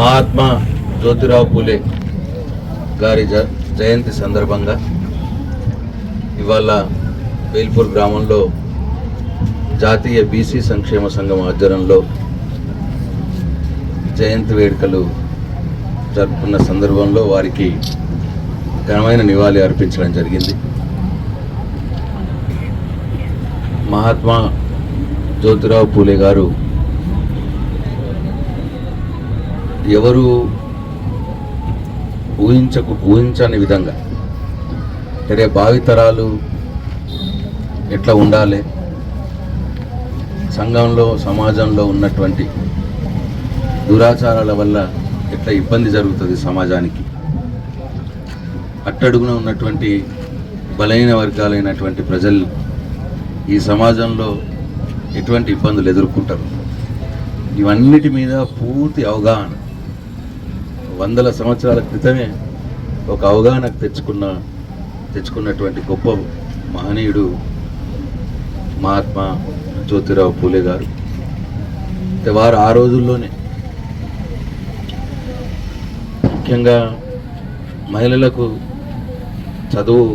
మహాత్మా జ్యోతిరావు పూలే గారి జ జయంతి సందర్భంగా ఇవాళ వేల్పూర్ గ్రామంలో జాతీయ బీసీ సంక్షేమ సంఘం ఆధ్వర్యంలో జయంతి వేడుకలు జరుపుకున్న సందర్భంలో వారికి ఘనమైన నివాళి అర్పించడం జరిగింది. మహాత్మా జ్యోతిరావు పూలే గారు ఎవరు ఊహించకు ఊహించని విధంగా. అంటే భావితరాలు ఎట్లా ఉండాలి? సంఘంలో సమాజంలో ఉన్నటువంటి దురాచారాల వల్ల ఎట్లా ఇబ్బంది జరుగుతుంది సమాజానికి? అట్టడుగున ఉన్నటువంటి బలహీన వర్గాలైనటువంటి ప్రజలు ఈ సమాజంలో ఎటువంటి ఇబ్బందులు ఎదుర్కొంటారు? ఇవన్నిటి మీద పూర్తి అవగాహన. వందల సంవత్సరాల క్రితమే ఒక అవగాహన తెచ్చుకున్న తెచ్చుకున్నటువంటి గొప్ప మహనీయుడు మహాత్మా జ్యోతిరావు పూలే గారు. వారు ఆ రోజుల్లోనే ముఖ్యంగా మహిళలకు చదువు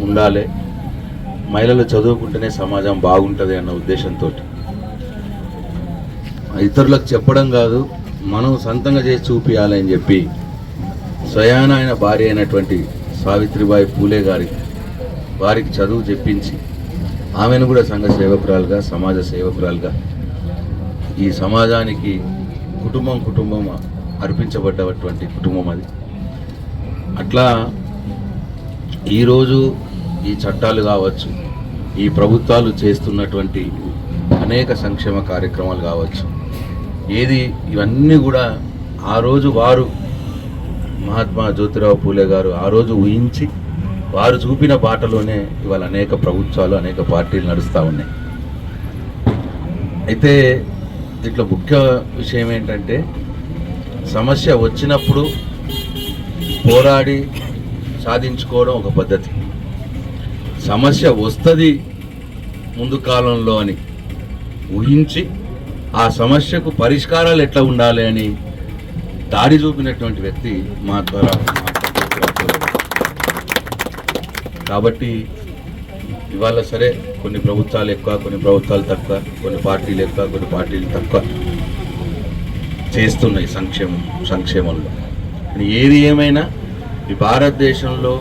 ఉండాలి మహిళలు చదువుకుంటేనే సమాజం బాగుంటుంది అన్న ఉద్దేశంతో ఇతరులకు చెప్పడం కాదు మనం సొంతంగా చేసి చూపించాలని చెప్పి స్వయాన ఆయన భార్య అయినటువంటి సావిత్రిబాయి పూలే గారి వారికి చదువు చెప్పించి ఆమెను కూడా సంఘ సేవకురాలుగా సమాజ సేవకురాలుగా ఈ సమాజానికి కుటుంబం కుటుంబం అర్పించబడ్డటువంటి కుటుంబం అది. అట్లా ఈరోజు ఈ చట్టాలు కావచ్చు ఈ ప్రభుత్వాలు చేస్తున్నటువంటి అనేక సంక్షేమ కార్యక్రమాలు కావచ్చు ఏది? ఇవన్నీ కూడా ఆ రోజు వారు మహాత్మా జ్యోతిరావు పూలే గారు ఆ రోజు ఊహించి వారు చూపిన బాటలోనే ఇవాళ అనేక ప్రభుత్వాలు అనేక పార్టీలు నడుస్తూ ఉన్నాయి. అయితే దీంట్లో ముఖ్య విషయం ఏంటంటే సమస్య వచ్చినప్పుడు పోరాడి సాధించుకోవడం ఒక పద్ధతి. సమస్య వస్తుంది ముందు కాలంలో అని ఊహించి ఆ సమస్యకు పరిష్కారాలు ఎట్లా ఉండాలి అని దారి చూపినటువంటి వ్యక్తి మా ద్వారా కాబట్టి ఇవాళ సరే కొన్ని ప్రభుత్వాలు ఎక్కువ కొన్ని ప్రభుత్వాలు తక్కువ కొన్ని పార్టీలు ఎక్కువ కొన్ని పార్టీలు తక్కువ చేస్తున్నాయి సంక్షేమం సంక్షేమంలో. కానీ ఏది ఏమైనా ఈ భారతదేశంలో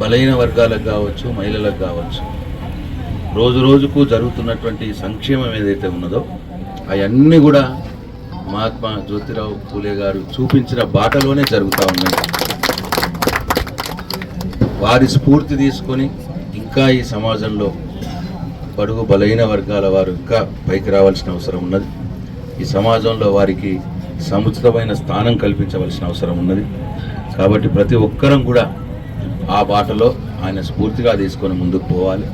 బలహీన వర్గాలకు కావచ్చు మహిళలకు కావచ్చు రోజు రోజుకు జరుగుతున్నటువంటి సంక్షేమం ఏదైతే ఉన్నదో అవన్నీ కూడా మహాత్మా జ్యోతిరావు పూలే గారు చూపించిన బాటలోనే జరుగుతూ ఉన్నాయి. వారి స్ఫూర్తి తీసుకొని ఇంకా ఈ సమాజంలో బడుగు బలహీన వర్గాల వారు ఇంకా పైకి రావాల్సిన అవసరం ఉన్నది. ఈ సమాజంలో వారికి సముచితమైన స్థానం కల్పించవలసిన అవసరం ఉన్నది. కాబట్టి ప్రతి ఒక్కరం కూడా ఆ బాటలో ఆయన స్ఫూర్తిగా తీసుకొని ముందుకు పోవాలి.